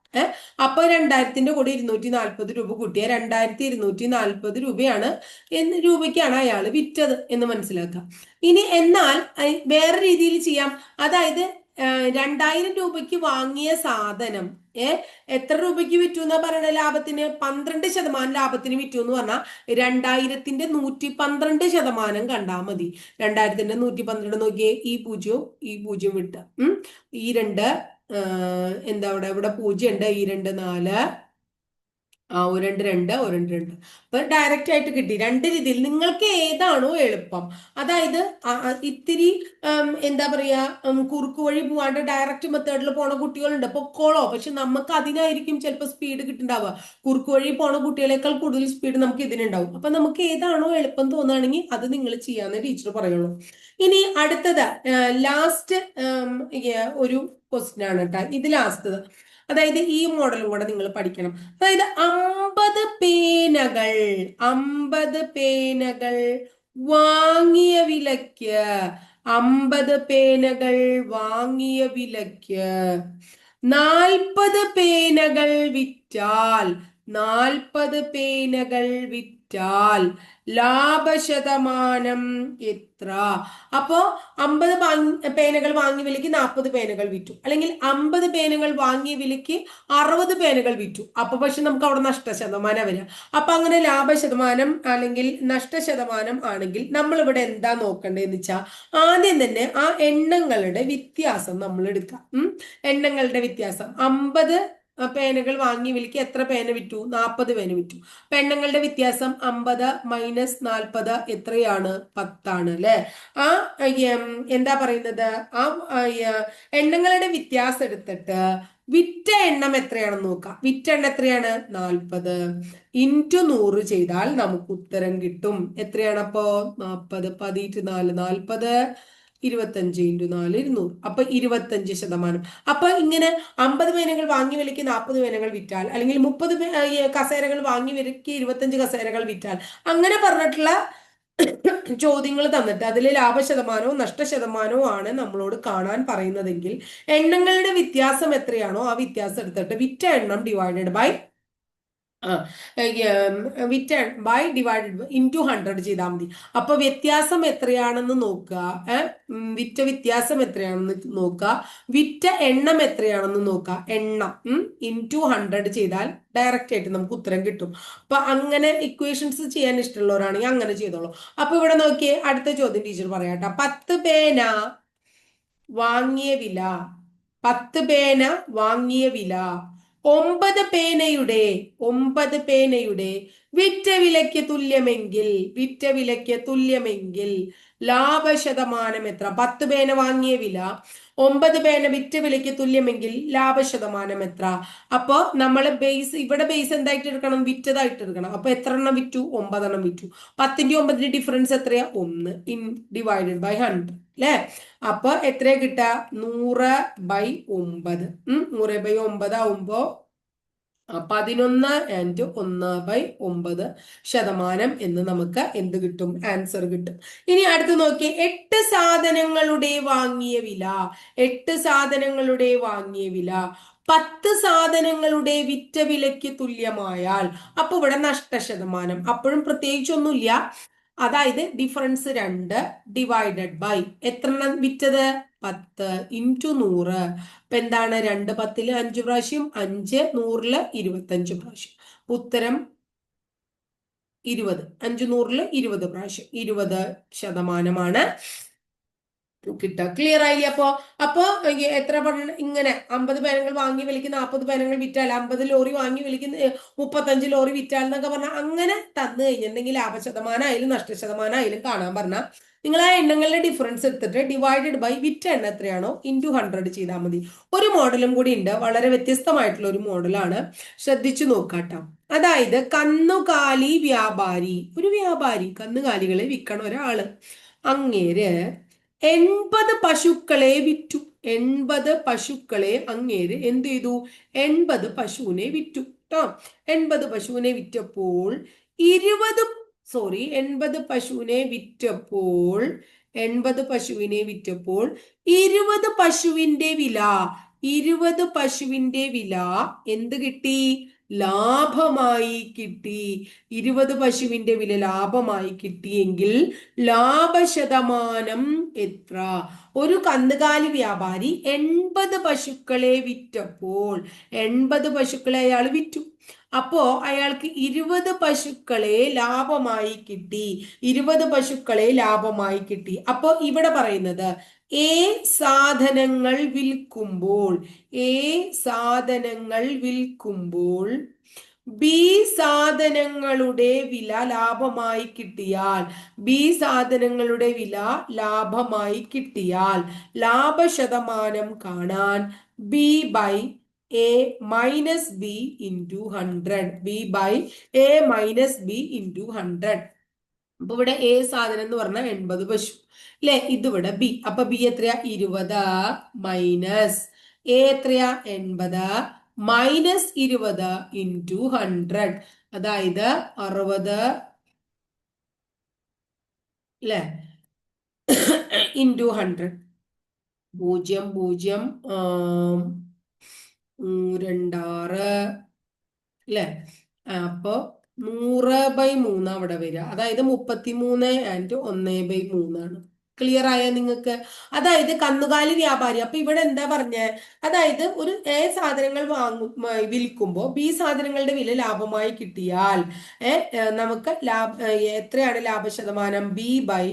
അപ്പൊ രണ്ടായിരത്തിന്റെ കൂടെ ഇരുന്നൂറ്റി നാൽപ്പത് രൂപ കൂട്ടിയ രണ്ടായിരത്തി ഇരുന്നൂറ്റി നാൽപ്പത് രൂപയാണ് എന്ന് രൂപയ്ക്കാണ് അയാൾ വിറ്റത് എന്ന് മനസ്സിലാക്കാം. ഇനി എന്നാൽ വേറെ രീതിയിൽ ചെയ്യാം. അതായത് രണ്ടായിരം രൂപയ്ക്ക് വാങ്ങിയ സാധനം ഏ എത്ര രൂപയ്ക്ക് വിറ്റു എന്നാ പറയണ ലാഭത്തിന്? പന്ത്രണ്ട് ശതമാനം ലാഭത്തിന് വിറ്റു എന്ന് പറഞ്ഞാൽ രണ്ടായിരത്തിന്റെ നൂറ്റി പന്ത്രണ്ട് ശതമാനം കണ്ടാൽ മതി. രണ്ടായിരത്തിന്റെ നൂറ്റി പന്ത്രണ്ട് നോക്കിയേ ഈ പൂജ്യവും ഈ പൂജ്യം വിട്ട. ഉം ഈ രണ്ട് എന്താ അവിടെ? ഇവിടെ പൂജ്യം ഉണ്ട് ഈ രണ്ട് നാല് ഒരു രണ്ട് രണ്ട് ഒരു രണ്ട് രണ്ട്. അപ്പൊ ഡയറക്റ്റ് ആയിട്ട് കിട്ടി. രണ്ട് രീതിയിൽ നിങ്ങൾക്ക് ഏതാണോ എളുപ്പം. അതായത് ഇത്തിരി എന്താ പറയാ കുറുക്ക് വഴി പോവാണ്ട് ഡയറക്റ്റ് മെത്തേഡിൽ പോണ കുട്ടികളുണ്ട്. പൊക്കോളോ പക്ഷെ നമുക്ക് അതിനായിരിക്കും ചിലപ്പോൾ സ്പീഡ് കിട്ടുണ്ടാവുക. കുറുക്ക് വഴി പോണ കുട്ടികളെക്കാൾ കൂടുതൽ സ്പീഡ് നമുക്ക് ഇതിനുണ്ടാവും. അപ്പൊ നമുക്ക് ഏതാണോ എളുപ്പം തോന്നുകയാണെങ്കിൽ അത് നിങ്ങൾ ചെയ്യാന്ന് ടീച്ചർ പറയുള്ളൂ. ഇനി അടുത്തത് ലാസ്റ്റ് ഒരു ക്വസ്റ്റ്യൻ ആണ് കേട്ടോ. ഇത് ലാസ്റ്റ് അതായത് ഈ മോഡലും കൂടെ നിങ്ങൾ പഠിക്കണം. അതായത് അമ്പത് പേനകൾ അമ്പത് പേനകൾ വാങ്ങിയ വിലയ്ക്ക് അമ്പത് പേനകൾ വാങ്ങിയ വിലയ്ക്ക് നാൽപ്പത് പേനകൾ വിറ്റാൽ നാൽപ്പത് പേനകൾ വിറ്റാൽ ലാഭശതമാനം എത്ര? അപ്പോ അമ്പത് പേനകൾ വാങ്ങി വിലയ്ക്ക് നാൽപ്പത് പേനകൾ വിറ്റു. അല്ലെങ്കിൽ അമ്പത് പേനകൾ വാങ്ങി വിലയ്ക്ക് അറുപത് പേനകൾ വിറ്റു. അപ്പൊ പക്ഷെ നമുക്ക് അവിടെ നഷ്ടശതമാനം വരിക. അപ്പൊ അങ്ങനെ ലാഭശതമാനം അല്ലെങ്കിൽ നഷ്ടശതമാനം ആണെങ്കിൽ നമ്മൾ ഇവിടെ എന്താ നോക്കേണ്ടതെന്ന് വെച്ചാൽ ആദ്യം തന്നെ ആ എണ്ണങ്ങളുടെ വ്യത്യാസം നമ്മൾ എടുക്കാം എണ്ണങ്ങളുടെ വ്യത്യാസം. അമ്പത് പേനകൾ വാങ്ങി വിളിക്ക് എത്ര പേന വിറ്റു? നാൽപ്പത് പേന വിറ്റു. പെണ്ണുങ്ങളുടെ വ്യത്യാസം അമ്പത് മൈനസ് നാൽപ്പത് എത്രയാണ്? പത്താണ് അല്ലെ? ആ എന്താ പറയുന്നത്? ആ എണ്ണങ്ങളുടെ വ്യത്യാസം എടുത്തിട്ട് വിറ്റ എണ്ണം എത്രയാണെന്ന് നോക്കാം. വിറ്റ എണ്ണം എത്രയാണ്? നാൽപ്പത് ഇന്റു നൂറ് ചെയ്താൽ നമുക്ക് ഉത്തരം കിട്ടും. എത്രയാണ് അപ്പോ? നാൽപ്പത് പതിറ്റ് നാല് നാൽപ്പത് ഇരുപത്തഞ്ച് ഇന്റു നാല് ഇരുന്നൂറ്. അപ്പൊ ഇരുപത്തഞ്ച് ശതമാനം. അപ്പൊ ഇങ്ങനെ അമ്പത് പേനകൾ വാങ്ങി വിലയ്ക്ക് നാൽപ്പത് പേനകൾ വിറ്റാൽ അല്ലെങ്കിൽ മുപ്പത് കസേരകൾ വാങ്ങി വിലയ്ക്ക് ഇരുപത്തഞ്ച് കസേരകൾ വിറ്റാൽ അങ്ങനെ പറഞ്ഞിട്ടുള്ള ചോദ്യങ്ങൾ തന്നിട്ട് അതിൽ ലാഭശതമാനവും നഷ്ടശതമാനവും ആണ് നമ്മളോട് കാണാൻ പറയുന്നതെങ്കിൽ എണ്ണങ്ങളുടെ വ്യത്യാസം എത്രയാണോ ആ വ്യത്യാസം എടുത്തിട്ട് വിറ്റ എണ്ണം ഡിവൈഡഡ് ബൈ വിറ്റ് by divided into hundred ചെയ്താൽ മതി. അപ്പൊ വ്യത്യാസം എത്രയാണെന്ന് നോക്കുക? വിറ്റ വ്യത്യാസം എത്രയാണെന്ന് നോക്കുക വിറ്റ എണ്ണം എത്രയാണെന്ന് നോക്കുക. എണ്ണം ഇൻ ടു ഹൺഡ്രഡ് ചെയ്താൽ ഡയറക്റ്റ് ആയിട്ട് നമുക്ക് ഉത്തരം കിട്ടും. അപ്പൊ അങ്ങനെ ഇക്വേഷൻസ് ചെയ്യാൻ ഇഷ്ടമുള്ളവരാണെങ്കിൽ അങ്ങനെ ചെയ്തോളൂ. അപ്പൊ ഇവിടെ നോക്കിയേ അടുത്ത ചോദ്യം ടീച്ചർ പറയാട്ടോ. പത്ത് പേന വാങ്ങിയ വില പത്ത് പേന വാങ്ങിയ വില ഒമ്പത് പേനയുടെ ഒമ്പത് പേനയുടെ വിറ്റ വിലയ്ക്ക് തുല്യമെങ്കിൽ വിറ്റ വിലയ്ക്ക് തുല്യമെങ്കിൽ ലാഭശതമാനം എത്ര? പത്ത് പേന വാങ്ങിയ വില ഒമ്പത് പേന വിറ്റ വിലയ്ക്ക് തുല്യമെങ്കിൽ ലാഭശതമാനം എത്ര? അപ്പോ നമ്മൾ ബേസ് ഇവിടെ ബേസ് എന്തായിട്ട് എടുക്കണം? വിറ്റതായിട്ട് എടുക്കണം. അപ്പൊ എത്ര എണ്ണം വിറ്റു? ഒമ്പതെണ്ണം വിറ്റു. പത്തിന്റെ ഒമ്പതിന്റെ ഡിഫറൻസ് എത്രയാ? ഒന്ന്. ഇൻ ഡിവൈഡഡ് ബൈ ഹൺഡ്രഡ് അല്ലേ അപ്പൊ എത്രയാ കിട്ടുക? നൂറ് ബൈ ഒമ്പത്. നൂറ് ബൈ ഒമ്പത് ആവുമ്പോ പതിനൊന്ന് ആൻഡ് ഒന്ന് ബൈ ഒമ്പത് ശതമാനം എന്ന് നമുക്ക് എന്ത് കിട്ടും? ആൻസർ കിട്ടും. ഇനി അടുത്ത് നോക്കിയേ. എട്ട് സാധനങ്ങളുടെ വാങ്ങിയ വില. എട്ട് സാധനങ്ങളുടെ വാങ്ങിയ വില. പത്ത് സാധനങ്ങളുടെ വിറ്റ വിലയ്ക്ക് തുല്യമായാൽ അപ്പൊ ഇവിടെ നഷ്ടശതമാനം അപ്പോഴും പ്രത്യേകിച്ചൊന്നുമില്ല. അതായത് ഡിഫറൻസ് രണ്ട് ഡിവൈഡഡ് ബൈ എത്ര വിറ്റത്? പത്ത് ഇന്റു നൂറ്. അപ്പം എന്താണ്? രണ്ട് പത്തിൽ അഞ്ച് പ്രാവശ്യം അഞ്ച് നൂറിൽ ഇരുപത്തഞ്ച് പ്രാവശ്യം. ഉത്തരം ഇരുപത്. അഞ്ച് നൂറിൽ ഇരുപത് പ്രാവശ്യം. ഇരുപത് ശതമാനമാണ്. കിട്ടുക. ക്ലിയർ ആയില്ലേ അപ്പോ? അപ്പോ എത്ര പറഞ്ഞ ഇങ്ങനെ അമ്പത് പേനകൾ വാങ്ങി വിളിക്കുന്ന നാൽപ്പത് പേനകൾ വിറ്റാൽ അമ്പത് ലോറി വാങ്ങി വിളിക്കുന്ന മുപ്പത്തഞ്ച് ലോറി വിറ്റാൽ എന്നൊക്കെ പറഞ്ഞാൽ അങ്ങനെ തന്നു കഴിഞ്ഞിട്ടുണ്ടെങ്കിൽ ലാഭശതമാനം ആയാലും നഷ്ടശതമാനം ആയാലും കാണാൻ പറഞ്ഞാൽ നിങ്ങൾ ആ എണ്ണങ്ങളുടെ ഡിഫറൻസ് എടുത്തിട്ട് ഡിവൈഡഡ് ബൈ വിറ്റ എണ്ണ എത്രയാണോ? ഇന്റു ഹൺഡ്രഡ് ചെയ്താൽ മതി. ഒരു മോഡലും കൂടി ഉണ്ട്. വളരെ വ്യത്യസ്തമായിട്ടുള്ള ഒരു മോഡലാണ് ശ്രദ്ധിച്ചു നോക്കാട്ടോ അതായത് കന്നുകാലി വ്യാപാരി. ഒരു വ്യാപാരി കന്നുകാലികളെ വിൽക്കണ ഒരാൾ. അങ്ങേര് എൺപത് പശുക്കളെ വിറ്റു. എൺപത് പശുക്കളെ അങ്ങേര് എന്ത് ചെയ്തു? എൺപത് പശുവിനെ വിറ്റു. കേട്ടോ എൺപത് പശുവിനെ വിറ്റപ്പോൾ ഇരുപത് സോറി എൺപത് പശുവിനെ വിറ്റപ്പോൾ എൺപത് പശുവിനെ വിറ്റപ്പോൾ ഇരുപത് പശുവിന്റെ വില ഇരുപത് പശുവിന്റെ വില എന്ത് കിട്ടി? ലാഭമായി കിട്ടി. ഇരുപത് പശുവിന്റെ വില ലാഭമായി കിട്ടിയെങ്കിൽ ലാഭശതമാനം എത്ര? ഒരു കന്നുകാലി വ്യാപാരി എൺപത് പശുക്കളെ വിറ്റപ്പോൾ എൺപത് പശുക്കളെ അയാൾ വിറ്റു. അപ്പോ അയാൾക്ക് ഇരുപത് പശുക്കളെ ലാഭമായി കിട്ടി. ഇരുപത് പശുക്കളെ ലാഭമായി കിട്ടി. അപ്പോ ഇവിടെ പറയുന്നത് എ സാധനങ്ങൾ വിൽക്കുമ്പോൾ എ സാധനങ്ങൾ വിൽക്കുമ്പോൾ ബി സാധനങ്ങളുടെ വില ലാഭമായി കിട്ടിയാൽ ബി സാധനങ്ങളുടെ വില ലാഭമായി കിട്ടിയാൽ ലാഭശതമാനം കാണാൻ B by A minus B into hundred B by A minus B into hundred അപ്പൊ ഇവിടെ എ സാധനം എന്ന് പറഞ്ഞാൽ എൺപത് പശു. അല്ലെ ഇതിവിടെ ബി അപ്പൊ ബി എത്രയാ? ഇരുപത്. മൈനസ് എ എത്രയാ? എൺപത്. മൈനസ് ഇരുപത് ഇന്റു ഹൺഡ്രഡ് അതായത് അറുപത്. അല്ലെ ഇന്റു ഹൺഡ്രഡ് പൂജ്യം പൂജ്യം രണ്ടാറ് അല്ലെ അപ്പോ നൂറ് ബൈ മൂന്ന് അവിടെ വരിക. അതായത് മുപ്പത്തി മൂന്ന് ആൻഡ് ഒന്ന് ബൈ മൂന്നാണ്. ക്ലിയർ ആയ നിങ്ങൾക്ക്? അതായത് കന്നുകാലി വ്യാപാരി. അപ്പൊ ഇവിടെ എന്താ പറഞ്ഞ? അതായത് ഒരു എ സാധനങ്ങൾ വാങ്ങും വിൽക്കുമ്പോൾ ബി സാധനങ്ങളുടെ വില ലാഭമായി കിട്ടിയാൽ നമുക്ക് ലാഭ എത്രയാണ് ലാഭശതമാനം? B by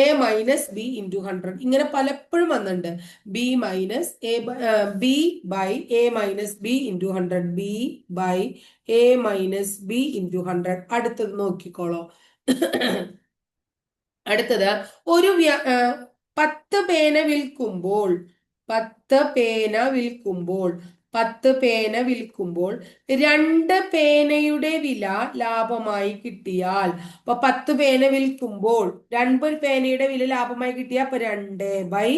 A minus B into hundred ഇങ്ങനെ പലപ്പോഴും വന്നിട്ടുണ്ട്. B minus A B by A minus B into hundred B by A minus B into hundred അടുത്തത് നോക്കിക്കോളോ. അടുത്തത് ഒരു പത്ത് പേന വിൽക്കുമ്പോൾ പത്ത് പേന വിൽക്കുമ്പോൾ പത്ത് പേന വിൽക്കുമ്പോൾ രണ്ട് പേനയുടെ വില ലാഭമായി കിട്ടിയാൽ അപ്പൊ പത്ത് പേന വിൽക്കുമ്പോൾ രണ്ട് പേനയുടെ വില ലാഭമായി കിട്ടിയാൽ അപ്പൊ രണ്ട് ബൈ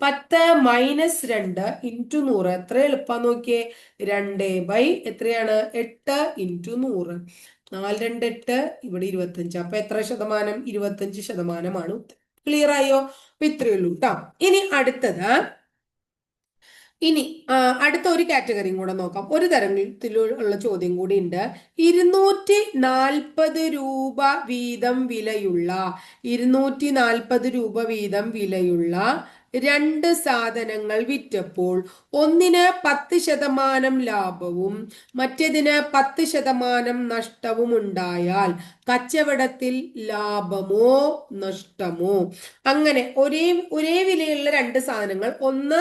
പത്ത് മൈനസ് രണ്ട് ഇന്റു നൂറ്. എത്ര എളുപ്പം നോക്കിയേ? രണ്ട് ബൈ എത്രയാണ്? എട്ട് ഇന്റു നൂറ്. നാല് രണ്ട് എട്ട് ഇവിടെ ഇരുപത്തഞ്ച്. അപ്പൊ എത്ര ശതമാനം? ഇരുപത്തഞ്ച് ശതമാനമാണ് ക്ലിയർ ആയോ? അപ്പൊ ഇത്രയേ ഉള്ളൂ കേട്ടോ ഇനി അടുത്തത്. ഇനി അടുത്ത ഒരു കാറ്റഗറിയും കൂടെ നോക്കാം. ഒരു തരത്തിലുള്ള ചോദ്യം കൂടി ഉണ്ട്. ഇരുന്നൂറ്റി നാൽപ്പത് രൂപ വീതം വിലയുള്ള ഇരുന്നൂറ്റി നാൽപ്പത് രൂപ വീതം വിലയുള്ള രണ്ട് സാധനങ്ങൾ വിറ്റപ്പോൾ ഒന്നിന് പത്ത് ശതമാനം ലാഭവും മറ്റേതിന് പത്ത് ശതമാനം നഷ്ടവും ഉണ്ടായാൽ കച്ചവടത്തിൽ ലാഭമോ നഷ്ടമോ? അങ്ങനെ ഒരേ ഒരേ വിലയുള്ള രണ്ട് സാധനങ്ങൾ. ഒന്ന്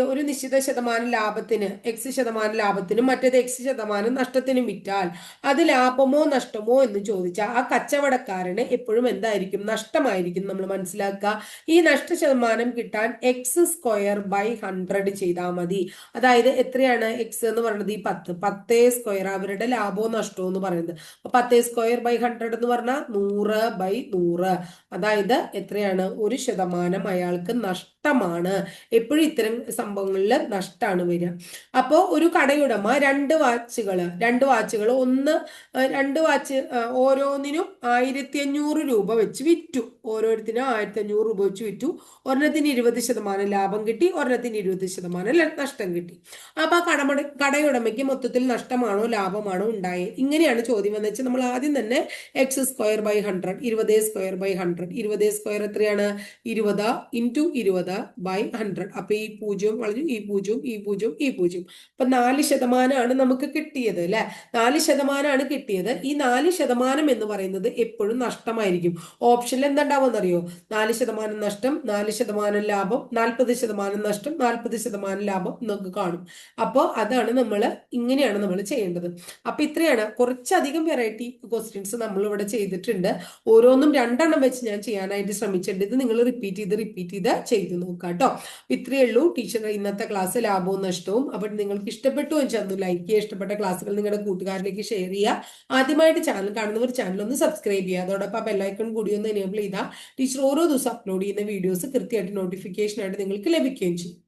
ഒരു നിശ്ചിത ശതമാനം ലാഭത്തിന് എക്സ് ശതമാനം ലാഭത്തിനും മറ്റേത് എക്സ് ശതമാനം നഷ്ടത്തിനും വിറ്റാൽ അത് ലാഭമോ നഷ്ടമോ എന്ന് ചോദിച്ചാൽ ആ കച്ചവടക്കാരന് എപ്പോഴും എന്തായിരിക്കും? നഷ്ടമായിരിക്കും. നമ്മൾ മനസ്സിലാക്കുക. ഈ നഷ്ട ശതമാനം കിട്ടാൻ എക്സ് സ്ക്വയർ ബൈ ഹൺഡ്രഡ് ചെയ്താൽ മതി. അതായത് എത്രയാണ് എക്സ് എന്ന് പറയുന്നത്? ഈ പത്ത്. പത്തേ സ്ക്വയർ അവരുടെ ലാഭമോ നഷ്ടമോ എന്ന് പറയുന്നത്. പത്തേ സ്ക്വയർ ബൈ ഹൺഡ്രഡ് എന്ന് പറഞ്ഞാൽ നൂറ് ബൈ നൂറ്. അതായത് എത്രയാണ്? ഒരു ശതമാനം അയാൾക്ക് നഷ്ടമാണ്. എപ്പോഴും ഇത്തരം സംഭവങ്ങളിൽ നഷ്ടമാണ് വരിക. അപ്പോൾ ഒരു കടയുടമ രണ്ട് വാച്ചുകൾ രണ്ട് വാച്ചുകൾ ഒന്ന് രണ്ട് വാച്ച് ഓരോന്നിനും ആയിരത്തി അഞ്ഞൂറ് രൂപ വെച്ച് വിറ്റു. ഓരോരുത്തരും ആയിരത്തി അഞ്ഞൂറ് രൂപ വെച്ച് വിറ്റു. ഒരെണ്ണത്തിന് ഇരുപത് ശതമാനം ലാഭം കിട്ടി ഒരെണ്ണത്തിന് ഇരുപത് ശതമാനം നഷ്ടം കിട്ടി. അപ്പോൾ ആ കടമട കടയുടമയ്ക്ക് മൊത്തത്തിൽ നഷ്ടമാണോ ലാഭമാണോ ഉണ്ടായത് ഇങ്ങനെയാണ് ചോദ്യം എന്ന് വെച്ചാൽ നമ്മൾ ആദ്യം തന്നെ എക്സ് സ്ക്വയർ ബൈ ഹൺഡ്രഡ് ഇരുപത് സ്ക്വയർ ബൈ ഹൺഡ്രഡ് ഇരുപത് സ്ക്വയർ എത്രയാണ്? ഇരുപത് ഇന്റു ഇരുപത് ബൈ ഹൺഡ്രഡ് അപ്പൊ ഈ പൂജ്യവും കളഞ്ഞു ഈ പൂജ്യവും ഈ പൂജ്യവും ഈ പൂജ്യവും. അപ്പൊ നാല് ശതമാനമാണ് നമുക്ക് കിട്ടിയത് അല്ലെ? നാല് ശതമാനമാണ് കിട്ടിയത്. ഈ നാല് ശതമാനം എന്ന് പറയുന്നത് എപ്പോഴും നഷ്ടമായിരിക്കും. ഓപ്ഷനിൽ എന്താണ്ടാവുമെന്ന് അറിയോ നാല് ശതമാനം നഷ്ടം നാല് ശതമാനം ലാഭം നാൽപ്പത് ശതമാനം നഷ്ടം നാൽപ്പത് ശതമാനം ലാഭം എന്നൊക്കെ കാണും. അപ്പോൾ അതാണ് നമ്മൾ ഇങ്ങനെയാണ് നമ്മൾ ചെയ്യേണ്ടത്. അപ്പൊ ഇത്രയാണ്. കുറച്ചധികം വെറൈറ്റി ക്വസ്റ്റ്യൻസ് നമ്മൾ ഇവിടെ ചെയ്തിട്ടുണ്ട്. ഓരോന്നും രണ്ടെണ്ണം വെച്ച് ഞാൻ ചെയ്യാനായിട്ട് ശ്രമിച്ചിട്ടുണ്ട്. ഇത് നിങ്ങൾ റിപ്പീറ്റ് ചെയ്ത് റിപ്പീറ്റ് ചെയ്ത് ചെയ്ത് നോക്കാം കേട്ടോ ഇത്രയേ ഉള്ളൂ. ടീച്ചർ ഇന്നത്തെ ക്ലാസ് ലാഭവും നഷ്ടവും. അപ്പോൾ നിങ്ങൾക്ക് ഇഷ്ടപ്പെട്ടു എന്ന് ചെന്നു ലൈക്ക് ചെയ്യുക. ഇഷ്ടപ്പെട്ട ക്ലാസ്സുകൾ നിങ്ങളുടെ കൂട്ടുകാരിലേക്ക് ഷെയർ ചെയ്യുക. ആദ്യമായിട്ട് ചാനൽ കാണുന്നവർ ചാനൽ ഒന്ന് സബ്സ്ക്രൈബ് ചെയ്യുക. അതോടൊപ്പം ബെല്ലൈക്കൺ കൂടി ഒന്ന് എനേബിൾ ചെയ്താൽ ടീച്ചർ ഓരോ ദിവസം അപ്ലോഡ് ചെയ്യുന്ന വീഡിയോസ് കൃത്യമായിട്ട് നോട്ടിഫിക്കേഷൻ ആയിട്ട് നിങ്ങൾക്ക് ലഭിക്കുകയും ചെയ്യും.